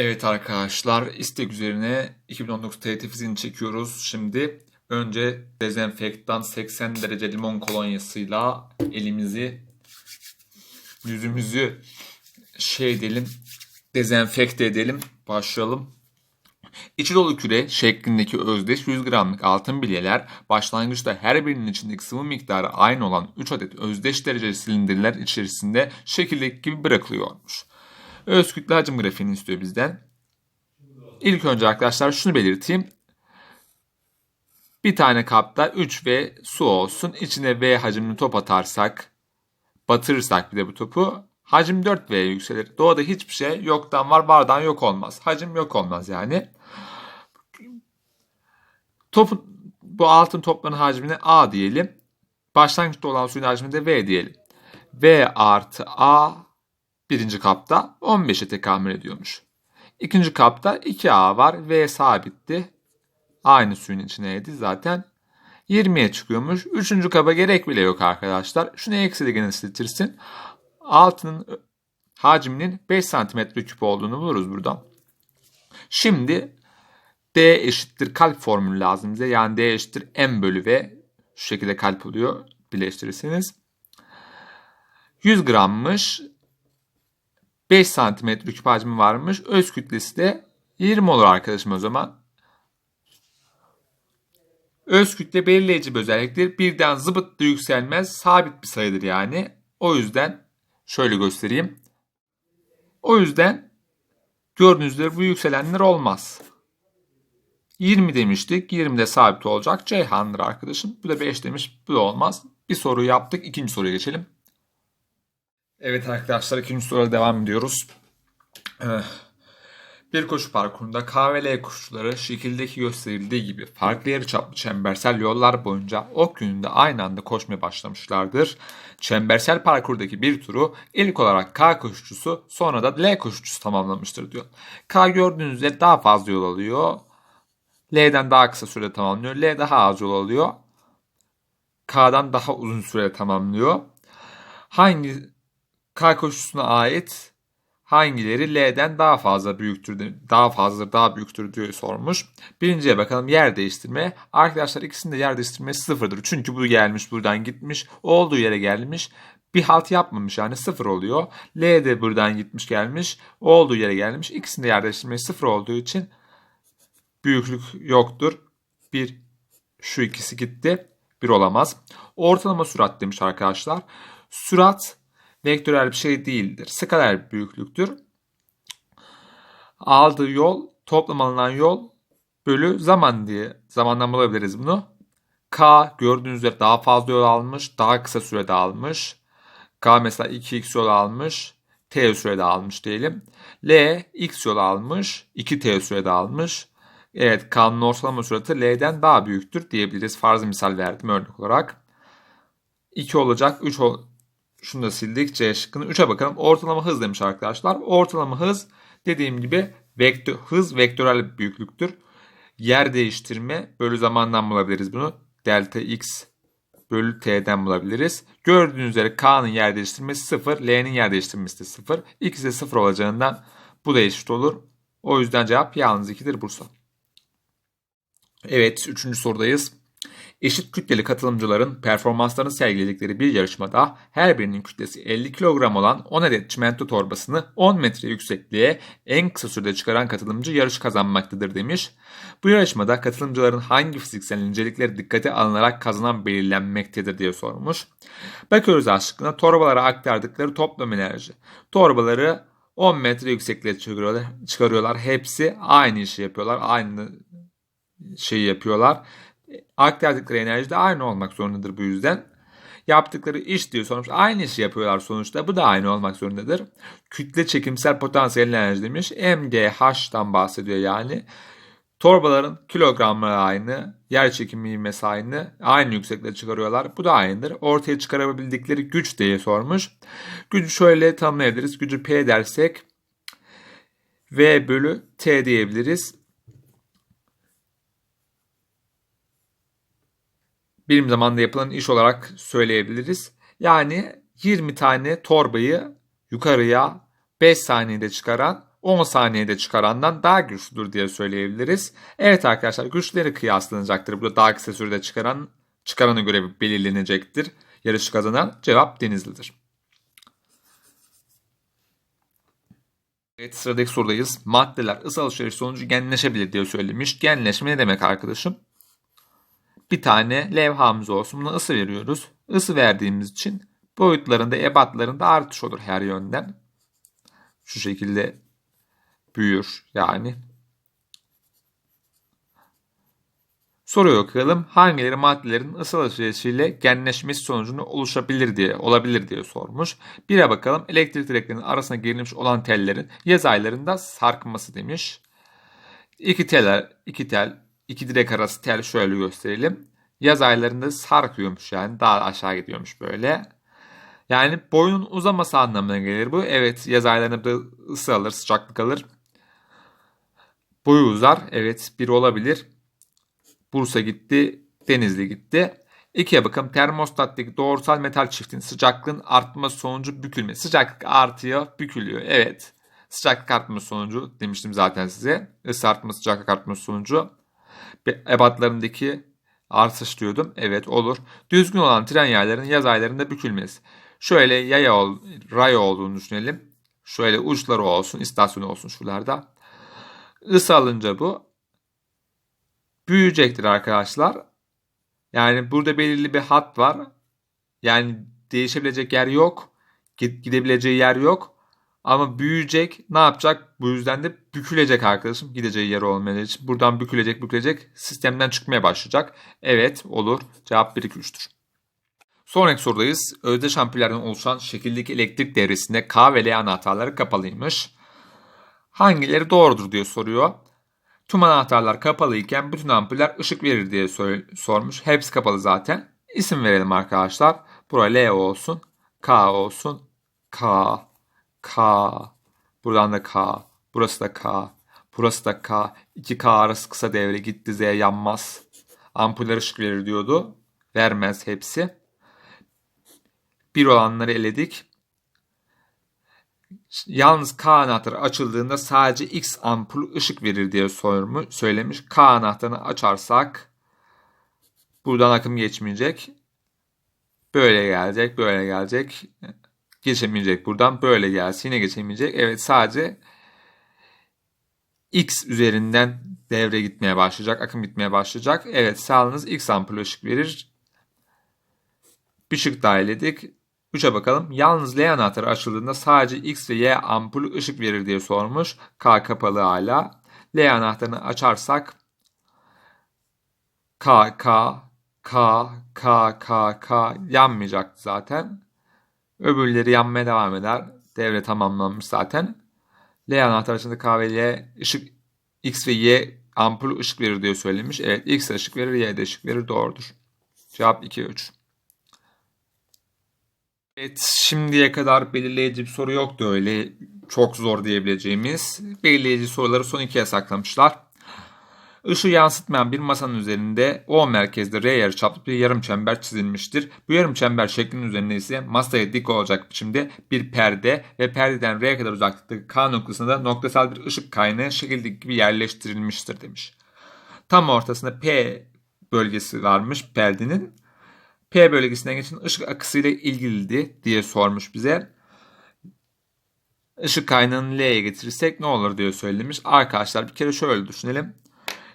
Evet arkadaşlar istek üzerine 2019 TRT fiziğini çekiyoruz. Şimdi önce dezenfektan 80 derece limon kolonyasıyla elimizi yüzümüzü şey edelim dezenfekte edelim. Başlayalım. İçi dolu küre şeklindeki özdeş 100 gramlık altın bilyeler başlangıçta her birinin içindeki sıvı miktarı aynı olan 3 adet özdeş dereceli silindirler içerisinde şekildeki gibi bırakılıyormuş. Öz kütle hacim grafiğini istiyor bizden. İlk önce arkadaşlar şunu belirteyim. Bir tane kapta 3V su olsun. İçine V hacimli top atarsak, batırırsak bir de bu topu hacim 4V yükselir. Doğada hiçbir şey yoktan var, vardan yok olmaz. Hacim yok olmaz yani. Topun, bu altın topların hacmine A diyelim. Başlangıçta olan suyun hacmine de V diyelim. V artı A birinci kapta 15'e tekamül ediyormuş. İkinci kapta 2A var. V sabitti. Aynı suyun içineydi zaten. 20'ye çıkıyormuş. Üçüncü kaba gerek bile yok arkadaşlar. Şunu eksi de genişletirsin. Altının hacminin 5 cm küp olduğunu buluruz buradan. Şimdi D eşittir kalp formülü lazım bize. Yani D eşittir M bölü V. Şu şekilde kalp oluyor. Birleştirirseniz. 100 grammış. 5 santimetre küp hacmi varmış. Öz kütlesi de 20 olur arkadaşım o zaman. Öz kütle belirleyici bir özelliktir. Birden zıbıt da yükselmez. Sabit bir sayıdır yani. O yüzden şöyle göstereyim. O yüzden gördüğünüz üzere bu yükselenler olmaz. 20 demiştik. 20 de sabit olacak. Ceyhan'dır arkadaşım. Bu da 5 demiş. Bu da olmaz. Bir soru yaptık. İkinci soruya geçelim. Evet arkadaşlar ikinci soruya devam ediyoruz. Eh, Bir koşu parkurunda K ve L koşucuları şekildeki gösterildiği gibi farklı yarıçaplı çembersel yollar boyunca ok yönünde aynı anda koşmaya başlamışlardır. Çembersel parkurdaki bir turu ilk olarak K koşucusu sonra da L koşucusu tamamlamıştır diyor. K gördüğünüz üzere daha fazla yol alıyor. L'den daha kısa sürede tamamlıyor. L daha az yol alıyor. K'dan daha uzun sürede tamamlıyor. Hangi K koşusuna ait hangileri L'den daha fazla büyüktür, daha fazla daha büyüktür diye sormuş. Birinciye bakalım yer değiştirme. Arkadaşlar ikisinin de yer değiştirmesi sıfırdır. Çünkü bu gelmiş buradan gitmiş. Olduğu yere gelmiş. Bir halt yapmamış yani sıfır oluyor. L de buradan gitmiş gelmiş. Olduğu yere gelmiş. İkisinin de yer değiştirmesi sıfır olduğu için büyüklük yoktur. Bir şu ikisi gitti. Bir olamaz. Ortalama sürat demiş arkadaşlar. Sürat vektörel bir şey değildir. Skaler bir büyüklüktür. Aldığı yol toplam alınan yol bölü zaman diye zamandan bulabiliriz bunu. K gördüğünüz üzere daha fazla yol almış, daha kısa sürede almış. K mesela 2x yol almış, t sürede almış diyelim. L x yol almış, 2t sürede almış. Evet K'nın ortalama sürati L'den daha büyüktür diyebiliriz. Farz misal verdim örnek olarak. 2 olacak, 3 ol şunu da sildik. C şıkkını 3'e bakalım. Ortalama hız demiş arkadaşlar. Ortalama hız dediğim gibi vektör, hız vektörel büyüklüktür. Yer değiştirme bölü zamandan bulabiliriz bunu. Delta x bölü t'den bulabiliriz. Gördüğünüz üzere k'nın yer değiştirmesi 0, l'nin yer değiştirmesi de 0. İkisi de 0 olacağından bu da eşit olur. O yüzden cevap yalnız 2'dir Bursa. Evet, üçüncü sorudayız. Eşit kütleli katılımcıların performanslarını sergiledikleri bir yarışmada her birinin kütlesi 50 kilogram olan 10 adet çimento torbasını 10 metre yüksekliğe en kısa sürede çıkaran katılımcı yarış kazanmaktadır demiş. Bu yarışmada katılımcıların hangi fiziksel incelikleri dikkate alınarak kazanan belirlenmektedir diye sormuş. Bakıyoruz aşkına torbalara aktardıkları toplam enerji. Torbaları 10 metre yüksekliğe çıkarıyorlar. çıkarıyorlar. Hepsi aynı işi yapıyorlar. Aynı şeyi yapıyorlar aktardıkları enerji de aynı olmak zorundadır bu yüzden. Yaptıkları iş diyor sonuç aynı işi yapıyorlar sonuçta. Bu da aynı olmak zorundadır. Kütle çekimsel potansiyel enerji demiş. MGH'dan bahsediyor yani. Torbaların kilogramları aynı, yer çekimi ivmesi aynı, aynı yüksekliğe çıkarıyorlar. Bu da aynıdır. Ortaya çıkarabildikleri güç diye sormuş. Gücü şöyle tanımlayabiliriz. Gücü P dersek V bölü T diyebiliriz. Birim zamanda yapılan iş olarak söyleyebiliriz. Yani 20 tane torbayı yukarıya 5 saniyede çıkaran 10 saniyede çıkarandan daha güçlüdür diye söyleyebiliriz. Evet arkadaşlar güçleri kıyaslanacaktır. Burada daha kısa sürede çıkaran çıkarana göre belirlenecektir. Yarışı kazanan cevap Denizli'dir. Evet sıradaki sorudayız. Maddeler ısı alışverişi sonucu genleşebilir diye söylemiş. Genleşme ne demek arkadaşım? Bir tane levhamız olsun. Buna ısı veriyoruz. Isı verdiğimiz için boyutlarında, ebatlarında artış olur her yönden. Şu şekilde büyür yani. Soruyu okuyalım. Hangileri maddelerin ısı alışverişiyle genleşmesi sonucunda oluşabilir diye, olabilir diye sormuş. Bire bakalım. Elektrik direklerinin arasına gerilmiş olan tellerin yaz aylarında sarkması demiş. İki teller, iki tel, iki direk arası tel şöyle gösterelim. Yaz aylarında sarkıyormuş yani daha aşağı gidiyormuş böyle. Yani boyun uzaması anlamına gelir bu. Evet yaz aylarında ısı alır, sıcaklık alır. Boyu uzar. Evet bir olabilir. Bursa gitti, Denizli gitti. İkiye bakalım termostattaki doğrusal metal çiftin sıcaklığın artması sonucu bükülme. Sıcaklık artıyor, bükülüyor. Evet. Sıcaklık artması sonucu demiştim zaten size. Isı artması, sıcaklık artması sonucu. Ebatlarındaki artış diyordum. Evet olur. Düzgün olan tren yaylarının yaz aylarında bükülmesi. Şöyle yaya ol, ray olduğunu düşünelim. Şöyle uçları olsun, istasyon olsun şuralarda. Isı alınca bu büyüyecektir arkadaşlar. Yani burada belirli bir hat var. Yani değişebilecek yer yok. Gidebileceği yer yok. Ama büyüyecek ne yapacak? Bu yüzden de bükülecek arkadaşım. Gideceği yer olmayacağı için. Buradan bükülecek bükülecek. Sistemden çıkmaya başlayacak. Evet olur. Cevap 1 2 3'tür. Sonraki sorudayız. Özdeş ampullerden oluşan şekildeki elektrik devresinde K ve L anahtarları kapalıymış. Hangileri doğrudur diye soruyor. Tüm anahtarlar kapalı iken bütün ampuller ışık verir diye sormuş. Hepsi kapalı zaten. İsim verelim arkadaşlar. Buraya L olsun. K olsun. K. K. Buradan da K. Burası da K. Burası da K. 2K arası kısa devre gitti Z yanmaz. Ampuller ışık verir diyordu. Vermez hepsi. Bir olanları eledik. Yalnız K anahtarı açıldığında sadece X ampul ışık verir diye sormuş, söylemiş. K anahtarını açarsak buradan akım geçmeyecek. Böyle gelecek, böyle gelecek. Geçemeyecek buradan. Böyle gelsin yine geçemeyecek. Evet sadece X üzerinden devre gitmeye başlayacak. Akım gitmeye başlayacak. Evet sağlığınız X ampul ışık verir. Bir ışık dahil edik. 3'e bakalım. Yalnız L anahtarı açıldığında sadece X ve Y ampulü ışık verir diye sormuş. K kapalı hala. L anahtarını açarsak K, K, K, K, K, K yanmayacaktı zaten. Öbürleri yanmaya devam eder. Devre tamamlanmış zaten. L anahtarı açıldığında K ve Y ışık X ve Y ampul ışık verir diye söylemiş. Evet X ışık verir, Y de ışık verir. Doğrudur. Cevap 2 3. Evet, şimdiye kadar belirleyici bir soru yoktu öyle çok zor diyebileceğimiz. Belirleyici soruları son ikiye saklamışlar. Işığı yansıtmayan bir masanın üzerinde O merkezde R yarıçaplı bir yarım çember çizilmiştir. Bu yarım çember şeklinin üzerinde ise masaya dik olacak biçimde bir perde ve perdeden R kadar uzaklıktaki K noktasında noktasal bir ışık kaynağı şekildeki gibi yerleştirilmiştir demiş. Tam ortasında P bölgesi varmış perdenin. P bölgesinden geçen ışık akısıyla ilgiliydi diye sormuş bize. Işık kaynağını L'ye getirirsek ne olur diye söylemiş. Arkadaşlar bir kere şöyle düşünelim.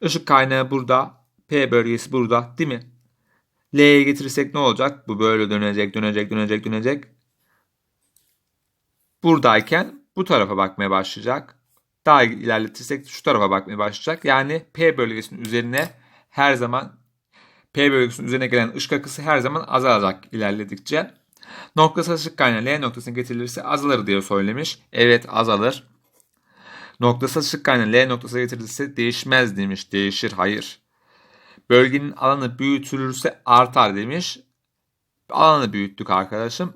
Işık kaynağı burada. P bölgesi burada değil mi? L'ye getirirsek ne olacak? Bu böyle dönecek, dönecek, dönecek, dönecek. Buradayken bu tarafa bakmaya başlayacak. Daha ilerletirsek şu tarafa bakmaya başlayacak. Yani P bölgesinin üzerine her zaman P bölgesinin üzerine gelen ışık akısı her zaman azalacak ilerledikçe. Noktasal ışık kaynağı L noktasına getirilirse azalır diye söylemiş. Evet azalır. Noktasal ışık kaynağı L noktasına getirilirse değişmez demiş. Değişir hayır. Bölgenin alanı büyütülürse artar demiş. Alanı büyüttük arkadaşım.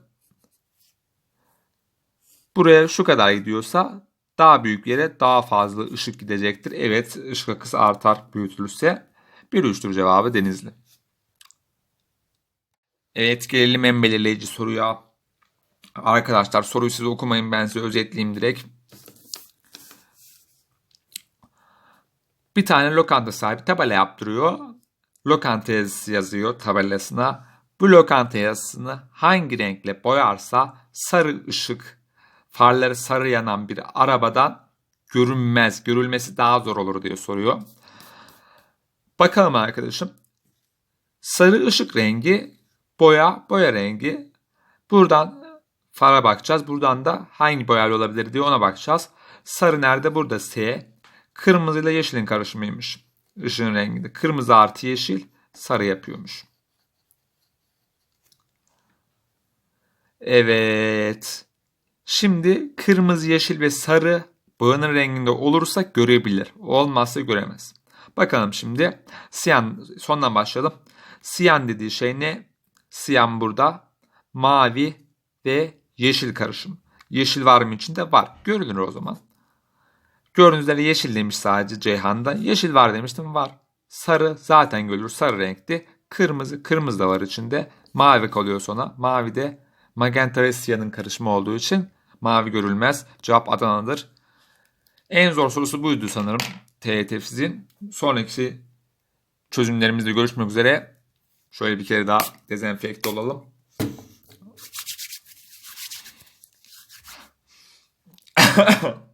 Buraya şu kadar gidiyorsa daha büyük yere daha fazla ışık gidecektir. Evet ışık akısı artar büyütülürse. Bir üçtür cevabı Denizli. Evet gelelim en belirleyici soruya. Arkadaşlar soruyu size okumayın ben size özetleyeyim direkt. Bir tane lokanta sahibi tabela yaptırıyor. Lokanta yazısı yazıyor tabelasına. Bu lokanta yazısını hangi renkle boyarsa sarı ışık, farları sarı yanan bir arabadan görünmez, görülmesi daha zor olur diye soruyor. Bakalım arkadaşım. Sarı ışık rengi, boya, boya rengi. Buradan fara bakacağız. Buradan da hangi boyalı olabilir diye ona bakacağız. Sarı nerede? Burada S. Kırmızı ile yeşilin karışımıymış. Işığın renginde. Kırmızı artı yeşil sarı yapıyormuş. Evet. Şimdi kırmızı, yeşil ve sarı boyanın renginde olursa görebilir. Olmazsa göremez. Bakalım şimdi. Siyan sondan başlayalım. Siyan dediği şey ne? Siyan burada mavi ve yeşil karışım. Yeşil var mı içinde? Var. Görülür o zaman. Gördüğünüz üzere yeşil demiş sadece Ceyhan'da. Yeşil var demiştim. Var. Sarı zaten görülür. Sarı renkli. Kırmızı. Kırmızı da var içinde. Mavi kalıyor sonra. Mavi de magenta ve siyanın karışımı olduğu için mavi görülmez. Cevap Adana'dır. En zor sorusu buydu sanırım. TET sizin. Sonraki çözümlerimizde görüşmek üzere. Şöyle bir kere daha dezenfekte olalım.